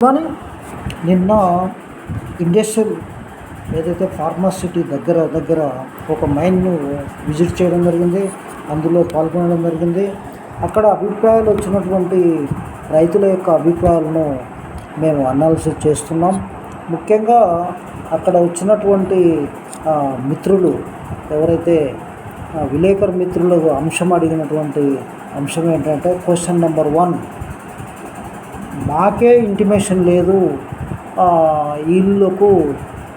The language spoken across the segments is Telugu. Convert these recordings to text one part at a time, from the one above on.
కానీ నిన్న ఇండస్ట్రియల్ ఏదైతే ఫార్మాసిటీ దగ్గర దగ్గర ఒక మైన్ను విజిట్ చేయడం జరిగింది. అందులో పాల్గొనడం జరిగింది. అక్కడ అభిప్రాయాలు వచ్చినటువంటి రైతుల యొక్క అభిప్రాయాలను మేము అనాలిసిస్ చేస్తున్నాం. ముఖ్యంగా అక్కడ వచ్చినటువంటి మిత్రులు ఎవరైతే విలేకరు మిత్రులు అంశం అడిగినటువంటి అంశం ఏంటంటే క్వశ్చన్ నెంబర్ వన్ మాకే ఇంటిమేషన్ లేదు. వీళ్ళకు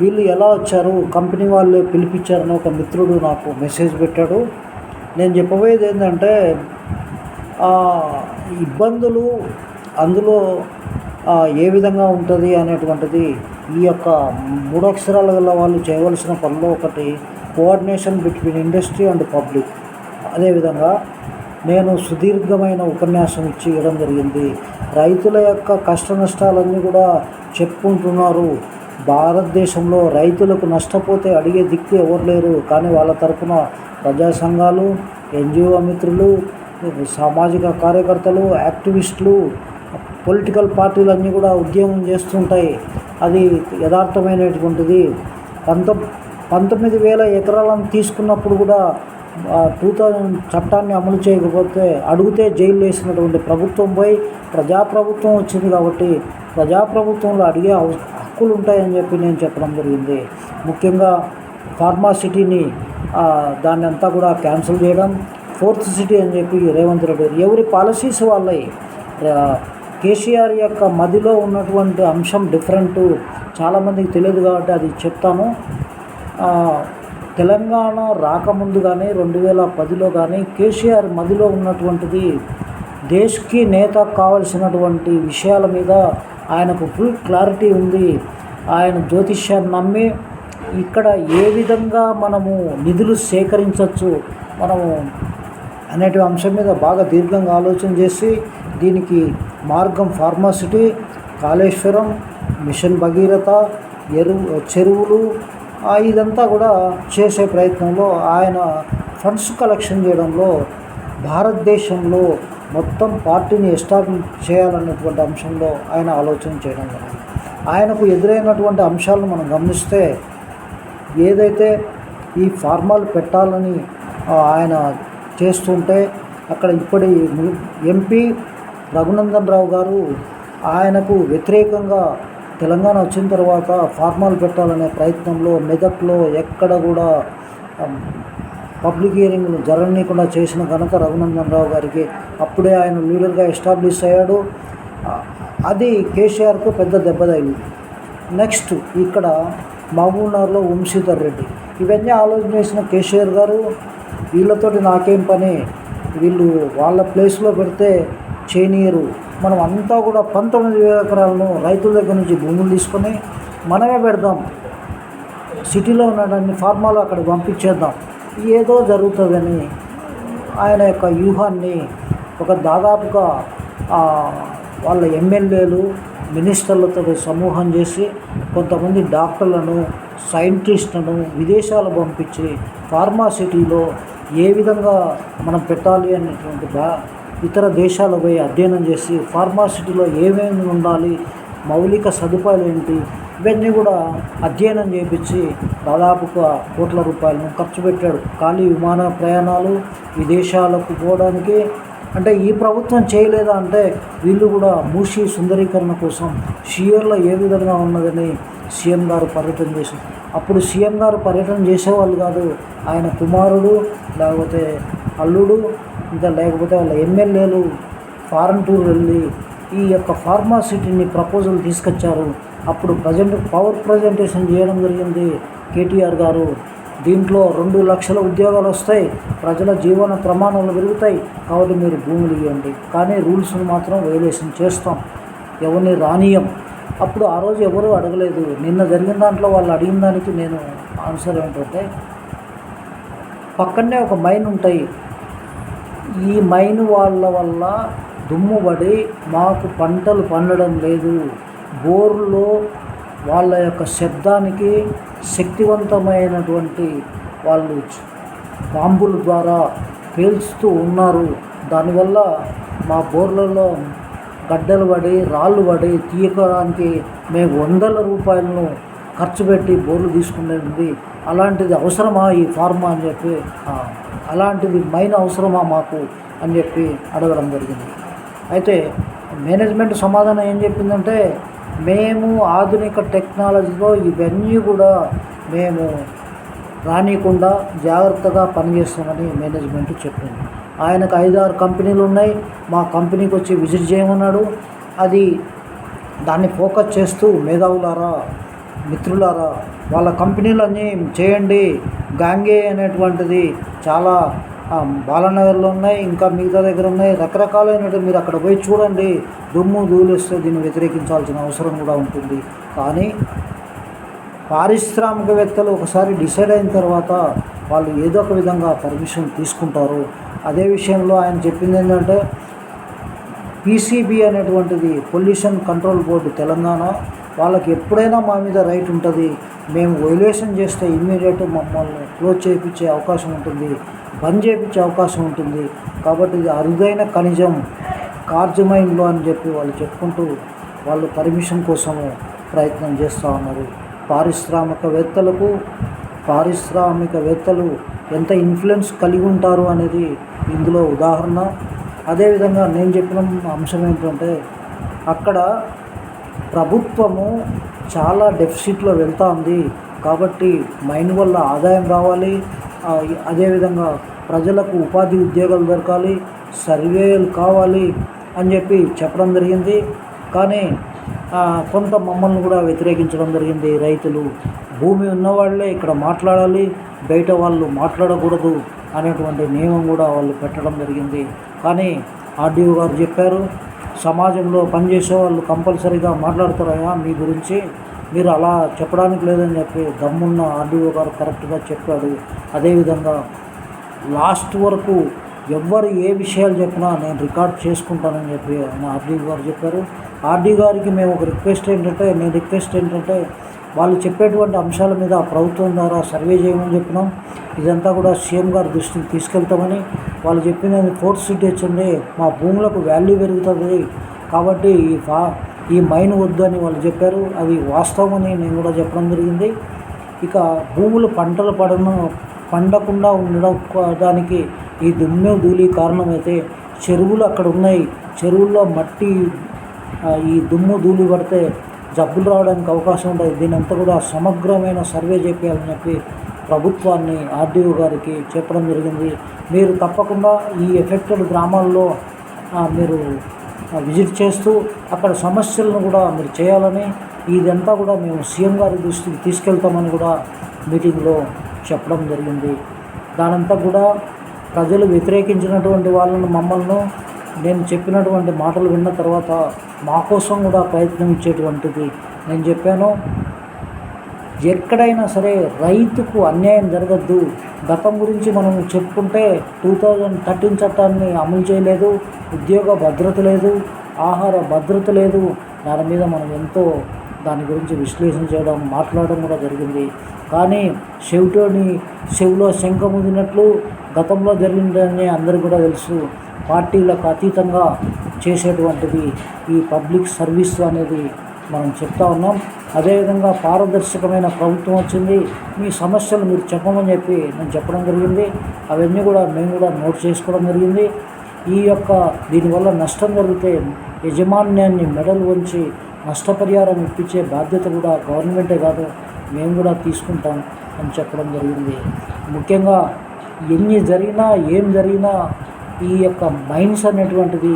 వీళ్ళు ఎలా వచ్చారు కంపెనీ వాళ్ళే పిలిపించారని ఒక మిత్రుడు నాకు మెసేజ్ పెట్టాడు. నేను చెప్పబోయేది ఏంటంటే ఇబ్బందులు అందులో ఏ విధంగా ఉంటుంది అనేటువంటిది ఈ యొక్క మూడు అక్షరాల గల వాళ్ళు చేయవలసిన పనిలో ఒకటి coordination between industry and public అదేవిధంగా నేను సుదీర్ఘమైన ఉపన్యాసం ఇచ్చి ఇవ్వడం జరిగింది. రైతుల యొక్క కష్ట నష్టాలన్నీ కూడా చెప్పుకుంటున్నారు. భారతదేశంలో రైతులకు నష్టపోతే అడిగే దిక్కు ఎవరు లేరు. కానీ వాళ్ళ తరఫున ప్రజా సంఘాలు ఎన్జిఓ మిత్రులు సామాజిక కార్యకర్తలు యాక్టివిస్టులు పొలిటికల్ పార్టీలు అన్నీ కూడా ఉద్యమం చేస్తుంటాయి. అది యథార్థమైనటువంటిది. పంతొమ్ పంతొమ్మిది వేల ఎకరాలను తీసుకున్నప్పుడు కూడా టూ థౌజండ్ చట్టాన్ని అమలు చేయకపోతే అడిగితే జైలు వేసినటువంటి ప్రభుత్వం పోయి ప్రజాప్రభుత్వం వచ్చింది కాబట్టి ప్రజాప్రభుత్వంలో అడిగే హక్కులు ఉంటాయని చెప్పి నేను చెప్పడం జరిగింది. ముఖ్యంగా ఫార్మాసిటీని దాన్ని అంతా కూడా క్యాన్సిల్ చేయడం ఫోర్త్ సిటీ అని చెప్పి రేవంత్ రెడ్డి ఎవరి పాలసీస్ వాళ్ళవి కేసీఆర్ యొక్క మదిలో ఉన్నటువంటి అంశం డిఫరెంట్. చాలామందికి తెలియదు కాబట్టి అది చెప్తాను. తెలంగాణ రాకముందు కానీ రెండు వేల పదిలో కానీ కేసీఆర్ మదిలో ఉన్నటువంటిది దేశ్కి నేత కావలసినటువంటి విషయాల మీద ఆయనకు ఫుల్ క్లారిటీ ఉంది. ఆయన జ్యోతిష్యాన్ని నమ్మి ఇక్కడ ఏ విధంగా మనము నిధులు సేకరించవచ్చు మనము అనేటి అంశం మీద బాగా దీర్ఘంగా ఆలోచన చేసి దీనికి మార్గం ఫార్మాసిటీ కాళేశ్వరం మిషన్ భగీరథ ఎరువు చెరువులు ఇదంతా కూడా చేసే ప్రయత్నంలో ఆయన ఫండ్స్ కలెక్షన్ చేయడంలో భారతదేశంలో మొత్తం పార్టీని ఎస్టాబ్లిష్ చేయాలన్నటువంటి అంశంలో ఆయన ఆలోచన చేయడం జరిగింది ఆయనకు ఎదురైనటువంటి అంశాలను మనం గమనిస్తే ఏదైతే ఈ ఫార్మాలు పెట్టాలని ఆయన చేస్తుంటే అక్కడ ఇప్పటి ఎంపీ రఘునందన్ రావు గారు ఆయనకు వ్యతిరేకంగా తెలంగాణ వచ్చిన తర్వాత ఫార్మాలు పెట్టాలనే ప్రయత్నంలో మెదక్లో ఎక్కడ కూడా పబ్లిక్ హియరింగ్లు జరగనీయకుండా చేసిన ఘనత రఘునందన్ రావు గారికి. అప్పుడే ఆయన లీడర్గా ఎస్టాబ్లిష్ అయ్యాడు. అది కేసీఆర్కు పెద్ద దెబ్బ తగిలింది నెక్స్ట్ ఇక్కడ మహబూబ్నగర్లో వంశీధర్ రెడ్డి. ఇవన్నీ ఆలోచన చేసిన కేసీఆర్ గారు వీళ్ళతోటి నాకేం పని? వీళ్ళు వాళ్ళ ప్లేస్లో పెడితే చేయనీయరు మనం అంతా కూడా పంతొమ్మిది వేల ఎకరాలను రైతుల దగ్గర నుంచి భూములు తీసుకొని మనమే పెడదాం. సిటీలో ఉన్నటువంటి ఫార్మాలు అక్కడ పంపించేద్దాం. ఏదో జరుగుతుందని ఆయన యొక్క వ్యూహాన్ని ఒక దాదాపుగా వాళ్ళ ఎమ్మెల్యేలు మినిస్టర్లతో సమూహం చేసి కొంతమంది డాక్టర్లను సైంటిస్టులను విదేశాలు పంపించి ఫార్మాసిటీలో ఏ విధంగా మనం పెట్టాలి అనేటువంటి ఇతర దేశాలకు పోయి అధ్యయనం చేసి ఫార్మాసిటీలో ఏమేమి ఉండాలి మౌలిక సదుపాయాలు ఏంటి ఇవన్నీ కూడా అధ్యయనం చేయించి దాదాపుగా కోట్ల రూపాయలను ఖర్చు పెట్టాడు. ఖాళీ విమాన ప్రయాణాలు విదేశాలకు పోవడానికి అంటే ఈ ప్రభుత్వం చేయలేదా అంటే వీళ్ళు కూడా మూసి సుందరీకరణ కోసం షియర్లో ఏ విధంగా ఉన్నదని సీఎం గారు పర్యటన చేసి అప్పుడు సీఎం గారు పర్యటన చేసేవాళ్ళు కాదు ఆయన కుమారుడు లేకపోతే అల్లుడు ఇంకా లేకపోతే వాళ్ళ ఎమ్మెల్యేలు ఫారెన్ టూర్ వెళ్ళి ఈ యొక్క ఫార్మాసిటీని ప్రపోజల్ తీసుకొచ్చారు. అప్పుడు ప్రజెంట్ పవర్ ప్రజెంటేషన్ చేయడం జరిగింది కేటీఆర్ గారు. దీంట్లో రెండు లక్షల ఉద్యోగాలు వస్తాయి. ప్రజల జీవన ప్రమాణాలు పెరుగుతాయి. కాబట్టి మీరు భూములు ఇవ్వండి. కానీ రూల్స్ని మాత్రం వైలేషన్ చేస్తాం. ఎవరిని రానియం అప్పుడు ఆ రోజు ఎవరూ అడగలేదు. నిన్న జరిగిన దాంట్లో వాళ్ళు అడిగిన దానికి నేను ఆన్సర్ ఏంటంటే పక్కనే ఒక మైన్ ఉంటాయి. ఈ మైన్ వాళ్ళ వల్ల దుమ్ము పడి మాకు పంటలు పండడం లేదు. బోర్లో వాళ్ళ యొక్క శబ్దానికి శక్తివంతమైనటువంటి వాళ్ళు బాంబుల ద్వారా పేల్చుతూ ఉన్నారు. దానివల్ల మా బోర్లలో గడ్డలు పడి రాళ్ళు పడి తీయడానికి మేము వందల రూపాయలను ఖర్చు పెట్టి బోర్లు తీసుకునేది అలాంటిది అవసరమా ఈ ఫార్మా అని చెప్పి అలాంటిది మైన్ అవసరమా మాకు అని చెప్పి అడగడం జరిగింది. అయితే మేనేజ్మెంట్ సమాధానం ఏం చెప్పిందంటే మేము ఆధునిక టెక్నాలజీలో ఇవన్నీ కూడా మేము రానియకుండా జాగ్రత్తగా పనిచేస్తామని మేనేజ్మెంట్ చెప్పింది. ఆయనకు ఐదారు కంపెనీలు ఉన్నాయి. మా కంపెనీకి వచ్చి విజిట్ చేయమన్నాడు. అది దాన్ని ఫోకస్ చేస్తూ మేధావులారా మిత్రులారా వాళ్ళ కంపెనీలన్నీ చేయండి. గాంగే అనేటువంటిది చాలా బాలనగర్లో బాలానగర్లో ఉన్నాయి ఇంకా మిగతా దగ్గర ఉన్నాయి. రకరకాలైనటువంటి మీరు అక్కడ పోయి చూడండి. దుమ్ము ధూళిస్తే దీన్ని వ్యతిరేకించాల్సిన అవసరం కూడా ఉంటుంది. కానీ పారిశ్రామికవేత్తలు ఒకసారి డిసైడ్ అయిన తర్వాత వాళ్ళు ఏదో ఒక విధంగా పర్మిషన్ తీసుకుంటారు. అదే విషయంలో ఆయన చెప్పింది ఏంటంటే పీసీబీ అనేటువంటిది పొల్యూషన్ కంట్రోల్ బోర్డు తెలంగాణ వాళ్ళకి ఎప్పుడైనా మా మీద రైట్ ఉంటుంది. మేము వైలేషన్ చేస్తే ఇమ్మీడియట్ మమ్మల్ని క్లోజ్ చేయించే అవకాశం ఉంటుంది. బంద్ చేయించే అవకాశం ఉంటుంది. కాబట్టి ఇది అరుదైన ఖనిజం. కార్జమైన్లో అని చెప్పి వాళ్ళు చెప్పుకుంటూ వాళ్ళు పర్మిషన్ కోసము ప్రయత్నం చేస్తూ ఉన్నారు. పారిశ్రామికవేత్తలకు పారిశ్రామికవేత్తలు ఎంత ఇన్ఫ్లుయెన్స్ కలిగి ఉంటారు అనేది ఇందులో ఉదాహరణ. అదేవిధంగా నేను చెప్పిన అంశం ఏంటంటే అక్కడ ప్రభుత్వము చాలా డెఫిసిట్లో వెళ్తూ ఉంది కాబట్టి మైన్ వల్ల ఆదాయం రావాలి. అదేవిధంగా ప్రజలకు ఉపాధి ఉద్యోగాలు దొరకాలి. సర్వేలు కావాలి అని చెప్పి చెప్పడం జరిగింది. కానీ కొంత మమ్మల్ని కూడా వ్యతిరేకించడం జరిగింది. రైతులు భూమి ఉన్నవాళ్ళే ఇక్కడ మాట్లాడాలి. బయట వాళ్ళు మాట్లాడకూడదు అనేటువంటి నియమం కూడా వాళ్ళు పెట్టడం జరిగింది. కానీ ఆర్డీఓ గారు చెప్పారు సమాజంలో పనిచేసే వాళ్ళు కంపల్సరీగా మాట్లాడతారయ్యా మీ గురించి. మీరు అలా చెప్పడానికి లేదని చెప్పి దమ్మున్న ఆర్డీఓ గారు కరెక్ట్గా చెప్పాడు. అదేవిధంగా లాస్ట్ వరకు ఎవ్వరు ఏ విషయాలు చెప్పినా నేను రికార్డ్ చేసుకుంటానని చెప్పి ఆయన ఆర్డీ గారు చెప్పారు. ఆర్డీ గారికి మేము ఒక రిక్వెస్ట్ ఏంటంటే నేను రిక్వెస్ట్ ఏంటంటే వాళ్ళు చెప్పేటువంటి అంశాల మీద ప్రభుత్వం ద్వారా సర్వే చేయమని చెప్పినాం. ఇదంతా కూడా సీఎం గారి దృష్టికి తీసుకెళ్తామని వాళ్ళు చెప్పినది ఫోర్త్ సిటీ వచ్చింది మా భూములకు వాల్యూ పెరుగుతుంది. కాబట్టి ఈ ఫా ఈ మైన్ వద్దు అని వాళ్ళు చెప్పారు. అది వాస్తవం అని నేను కూడా చెప్పడం జరిగింది. ఇక భూములు పంటలు పడను పండకుండా ఉండడానికి ఈ దుమ్మె ధూళి కారణమైతే చెరువులు అక్కడ ఉన్నాయి. చెరువుల్లో మట్టి ఈ దుమ్ము ధూళి పడితే జబ్బులు రావడానికి అవకాశం ఉంటుంది దీని అంతా కూడా సమగ్రమైన సర్వే చేయాలని చెప్పి ప్రభుత్వాన్ని ఆర్డీఓ గారికి చెప్పడం జరిగింది. మీరు తప్పకుండా ఈ ఎఫెక్టెడ్ గ్రామాల్లో మీరు విజిట్ చేస్తూ అక్కడ సమస్యలను కూడా మీరు చేయాలని ఇదంతా కూడా మేము సీఎం గారి దృష్టికి తీసుకెళ్తామని కూడా మీటింగ్లో చెప్పడం జరిగింది. దానంతా కూడా ప్రజలు వ్యతిరేకించినటువంటి వాళ్ళను మమ్మల్ని నేను చెప్పినటువంటి మాటలు విన్న తర్వాత మా కోసం కూడా ప్రయత్నం ఇచ్చేటువంటిది. నేను చెప్పాను ఎక్కడైనా సరే రైతుకు అన్యాయం జరగద్దు. గతం గురించి మనం చెప్పుకుంటే టూ థౌజండ్ థర్టీన్ చట్టాన్ని అమలు చేయలేదు ఉద్యోగ భద్రత లేదు ఆహార భద్రత లేదు. దాని మీద మనం ఎంతో దాని గురించి విశ్లేషణ చేయడం మాట్లాడడం కూడా జరిగింది. కానీ చెవిటోని చెవిలో శంఖం ఊదినట్లు గతంలో జరిగిందని అందరికీ కూడా తెలుసు. పార్టీలకు అతీతంగా చేసేటువంటిది ఈ పబ్లిక్ సర్వీస్ అనేది మనం చెప్తా ఉన్నాం. అదేవిధంగా పారదర్శకమైన ప్రభుత్వం వచ్చింది. మీ సమస్యలు మీరు చెప్పమని చెప్పి నేను చెప్పడం జరిగింది. అవన్నీ కూడా మేము కూడా నోట్ చేసుకోవడం జరిగింది. ఈ యొక్క దీనివల్ల నష్టం జరిగితే యజమాన్యాన్ని మెడలు వంచి నష్టపరిహారం ఇప్పించే బాధ్యత కూడా గవర్నమెంటే కాదు మేము కూడా తీసుకుంటాం అని చెప్పడం జరిగింది. ముఖ్యంగా ఎన్ని జరిగినా ఏం జరిగినా ఈ యొక్క మైన్స్ అనేటువంటిది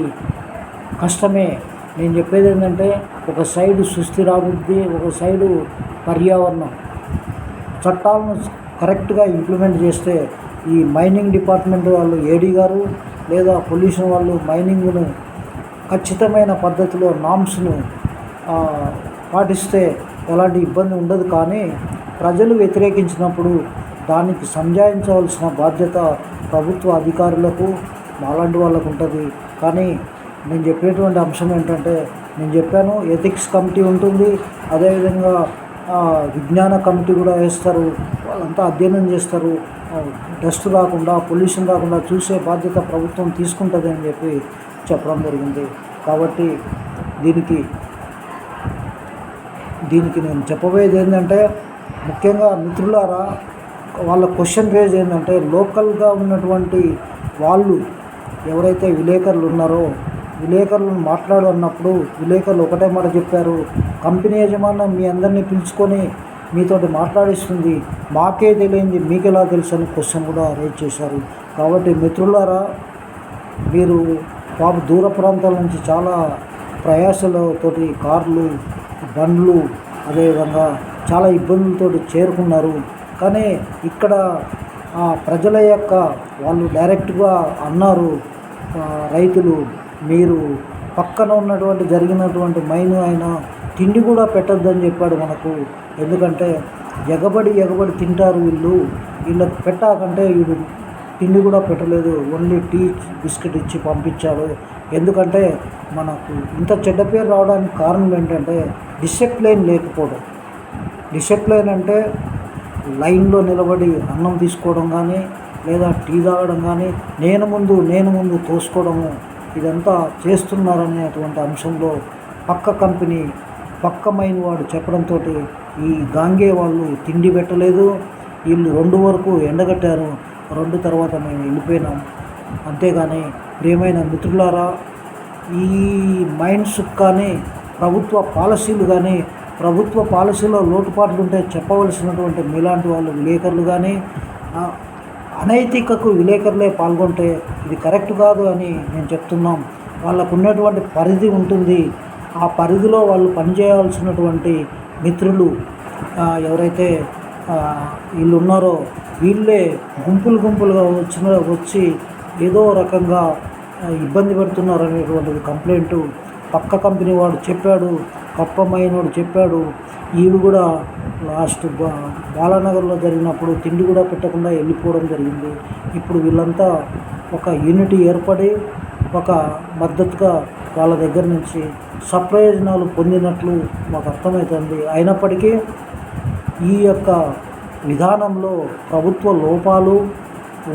కష్టమే. నేను చెప్పేది ఏంటంటే ఒక సైడు సుస్థిరాభివృద్ధి ఒక సైడు పర్యావరణం. చట్టాలను కరెక్ట్గా ఇంప్లిమెంట్ చేస్తే ఈ మైనింగ్ డిపార్ట్మెంట్ వాళ్ళు ఏడీ గారు లేదా పొల్యూషన్ వాళ్ళు మైనింగ్ను ఖచ్చితమైన పద్ధతిలో నామ్స్ను పాటిస్తే ఎలాంటి ఇబ్బంది ఉండదు. కానీ ప్రజలు వ్యతిరేకించినప్పుడు దానికి సంజాయించవలసిన బాధ్యత ప్రభుత్వ అధికారులకు మాలాంటి వాళ్ళకు ఉంటుంది. కానీ నేను చెప్పేటువంటి అంశం ఏంటంటే నేను చెప్పాను ఎథిక్స్ కమిటీ ఉంటుంది. అదేవిధంగా విజ్ఞాన కమిటీ కూడా వేస్తారు. వాళ్ళంతా అధ్యయనం చేస్తారు. డస్ట్ రాకుండా పొల్యూషన్ రాకుండా చూసే బాధ్యత ప్రభుత్వం తీసుకుంటుంది అని చెప్పి చెప్పడం జరిగింది. కాబట్టి దీనికి దీనికి నేను చెప్పబోయేది ఏంటంటే ముఖ్యంగా మిత్రులారా వాళ్ళ క్వశ్చన్ రేజ్ ఏంటంటే లోకల్గా ఉన్నటువంటి వాళ్ళు ఎవరైతే విలేకరులు ఉన్నారో విలేకరులను మాట్లాడు అన్నప్పుడు విలేకరులు ఒకటే మాట చెప్పారు కంపెనీ యజమానం మీ అందరినీ పిలుచుకొని మీతోటి మాట్లాడిస్తుంది. మాకే తెలియంది మీకు ఎలా తెలుసు అని క్వశ్చన్ కూడా రేజ్ చేశారు. కాబట్టి మిత్రులారా మీరు పాప దూర ప్రాంతాల నుంచి చాలా ప్రయాసలతోటి కార్లు బండ్లు అదేవిధంగా చాలా ఇబ్బందులతోటి చేరుకున్నారు. కానీ ఇక్కడ ప్రజల యొక్క వాళ్ళు డైరెక్ట్గా అన్నారు రైతులు మీరు పక్కన ఉన్నటువంటి జరిగినటువంటి మైను అయినా తిండి కూడా పెట్టద్దని చెప్పాడు మనకు. ఎందుకంటే ఎగబడి ఎగబడి తింటారు వీళ్ళు. వీళ్ళకి పెట్టాకంటే వీడు తిండి కూడా పెట్టలేదు. ఓన్లీ టీ బిస్కెట్ ఇచ్చి పంపించాడు ఎందుకంటే మనకు ఇంత చెడ్డ పేరు రావడానికి కారణం ఏంటంటే డిసిప్లైన్ లేకపోవడం. డిసిప్లైన్ అంటే లైన్లో నిలబడి అన్నం తీసుకోవడం కానీ లేదా టీ తాగడం కానీ నేను ముందు నేను ముందు తోసుకోవడము ఇదంతా చేస్తున్నారనేటువంటి అంశంలో పక్క కంపెనీ పక్కమైన వాడు చెప్పడంతో ఈ గాంగే వాళ్ళు తిండి పెట్టలేదు. వీళ్ళు రెండు వరకు ఎండగట్టారు. రెండు తర్వాత మేము వెళ్ళిపోయినాం. అంతేగాని ప్రియమైన మిత్రులారా ఈ మైండ్స్ కానీ ప్రభుత్వ పాలసీలు కానీ ప్రభుత్వ పాలసీలో లోటుపాట్లు ఉంటే చెప్పవలసినటువంటి మీలాంటి వాళ్ళు విలేకరులు కానీ అనైతికకు విలేకరులే పాల్గొంటే ఇది కరెక్ట్ కాదు అని మేము చెప్తున్నాం. వాళ్ళకు ఉన్నటువంటి పరిధి ఉంటుంది. ఆ పరిధిలో వాళ్ళు పనిచేయాల్సినటువంటి మిత్రులు ఎవరైతే వీళ్ళు ఉన్నారో వీళ్ళే గుంపులు గుంపులుగా వచ్చిన వచ్చి ఏదో రకంగా ఇబ్బంది పెడుతున్నారు అనేటువంటిది కంప్లైంట్ పక్క కంపెనీ వాడు చెప్పాడు. కప్పమైనోడు చెప్పాడు ఈడు కూడా లాస్ట్ బా బాలానగర్లో జరిగినప్పుడు తిండి కూడా పెట్టకుండా వెళ్ళిపోవడం జరిగింది. ఇప్పుడు వీళ్ళంతా ఒక యూనిటీ ఏర్పడి ఒక మద్దతుగా వాళ్ళ దగ్గర నుంచి సప్రయోజనాలు పొందినట్లు మాకు అర్థమవుతుంది అయినప్పటికీ ఈ యొక్క విధానంలో ప్రభుత్వ లోపాలు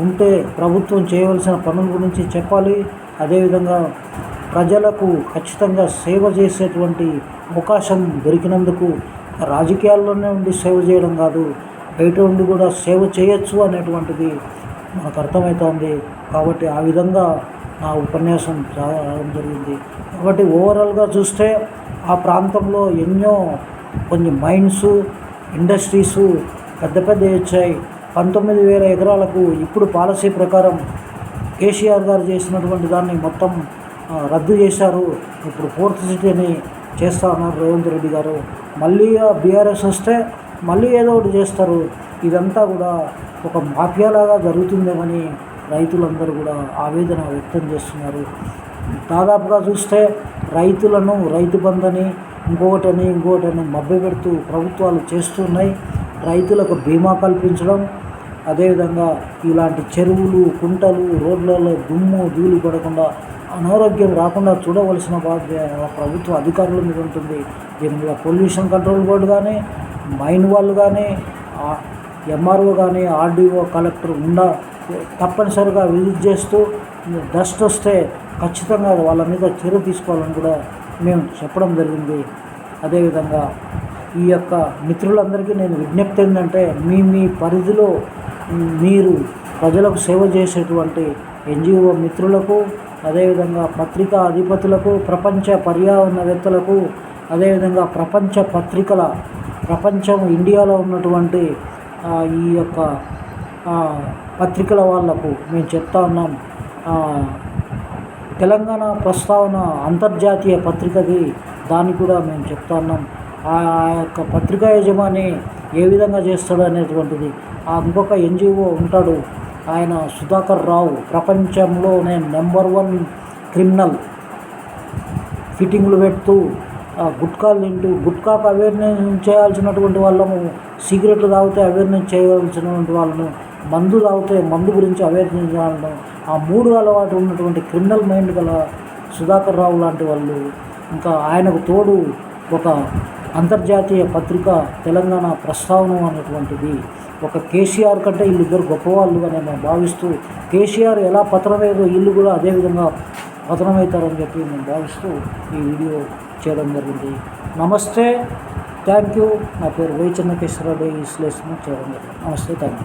ఉంటే ప్రభుత్వం చేయవలసిన పనుల గురించి చెప్పాలి. అదేవిధంగా ప్రజలకు ఖచ్చితంగా సేవ చేసేటువంటి అవకాశం దొరికినందుకు రాజకీయాల్లోనే ఉండి సేవ చేయడం కాదు బయట ఉండి కూడా సేవ చేయొచ్చు అనేటువంటిది మనకు అర్థమవుతోంది కాబట్టి ఆ విధంగా నా ఉపన్యాసం రావడం జరిగింది. కాబట్టి ఓవరాల్గా చూస్తే ఆ ప్రాంతంలో ఎన్నో కొన్ని మైన్స్ ఇండస్ట్రీసు పెద్ద పెద్ద వచ్చాయి. పంతొమ్మిది వేల ఎకరాలకు ఇప్పుడు పాలసీ ప్రకారం కేసీఆర్ గారు చేసినటువంటి దాన్ని మొత్తం రద్దు చేశారు. ఇప్పుడు ఫోర్త్ సిటీని చేస్తా ఉన్నారు రేవంత్ రెడ్డి గారు. మళ్ళీ బీఆర్ఎస్ వస్తే మళ్ళీ ఏదో ఒకటి చేస్తారు. ఇదంతా కూడా ఒక మాఫియాలాగా జరుగుతుందేమని రైతులందరూ కూడా ఆవేదన వ్యక్తం చేస్తున్నారు. దాదాపుగా చూస్తే రైతులను రైతు బంధని ఇంకొకటని ఇంకొకటని మభ్యపెడుతూ ప్రభుత్వాలు చేస్తున్నాయి. రైతులకు బీమా కల్పించడం అదేవిధంగా ఇలాంటి చెరువులు కుంటలు రోడ్లలో దుమ్ము ధూళి పడకుండా అనారోగ్యం రాకుండా చూడవలసిన బాధ్యత ప్రభుత్వ అధికారుల మీద ఉంటుంది. దీని మీద పొల్యూషన్ కంట్రోల్ బోర్డు కానీ మైన్ వాళ్ళు కానీ ఎంఆర్ఓ కానీ ఆర్డీఓ కలెక్టర్ ఉండ తప్పనిసరిగా విజిట్ చేస్తూ డస్ట్ వస్తే ఖచ్చితంగా వాళ్ళ మీద చర్య తీసుకోవాలని కూడా మేము చెప్పడం జరిగింది. అదేవిధంగా ఈ యొక్క మిత్రులందరికీ నేను విజ్ఞప్తి ఏంటంటే మీ మీ పరిధిలో మీరు ప్రజలకు సేవ చేసేటువంటి ఎన్జిఓ మిత్రులకు అదేవిధంగా పత్రికా అధిపతులకు ప్రపంచ పర్యావరణవేత్తలకు అదేవిధంగా ప్రపంచ పత్రికల ప్రపంచం ఇండియాలో ఉన్నటువంటి ఈ యొక్క పత్రికల వాళ్ళకు మేము చెప్తా ఉన్నాం. తెలంగాణ ప్రస్తావన అంతర్జాతీయ పత్రికది దాన్ని కూడా మేము చెప్తా ఉన్నాం. ఆ యొక్క పత్రికా యజమాని ఏ విధంగా చేస్తాడు అనేటువంటిది ఆ ఇంకొక ఎన్జిఓ ఉంటాడు ఆయన సుధాకర్ రావు ప్రపంచంలోనే నెంబర్ వన్ క్రిమినల్. ఫిట్టింగ్లు పెడుతూ ఆ, గుట్కాలు తింటూ గుట్కాకు అవేర్నెస్ చేయాల్సినటువంటి వాళ్ళము సిగరెట్లు తాగితే అవేర్నెస్ చేయాల్సినటువంటి వాళ్ళను మందు తాగితే మందు గురించి అవేర్నెస్ చేయాలను ఆ మూడు అలవాటు ఉన్నటువంటి క్రిమినల్ మైండ్ గల సుధాకర్ రావు లాంటి వాళ్ళు. ఇంకా ఆయనకు తోడు ఒక అంతర్జాతీయ పత్రిక తెలంగాణ ప్రస్తావన అనేటువంటిది. ఒక కేసీఆర్ కంటే వీళ్ళిద్దరు గొప్పవాళ్ళుగా నేను భావిస్తూ కేసీఆర్ ఎలా పతనమేదో వీళ్ళు కూడా అదేవిధంగా పతనమవుతారని చెప్పి నేను భావిస్తూ ఈ వీడియో చేయడం జరిగింది. నమస్తే థ్యాంక్ యూ. నా పేరు వై చెన్నకేశ్వరరెడ్డి విశ్లేషణ చేయడం జరిగింది. నమస్తే థ్యాంక్ యూ.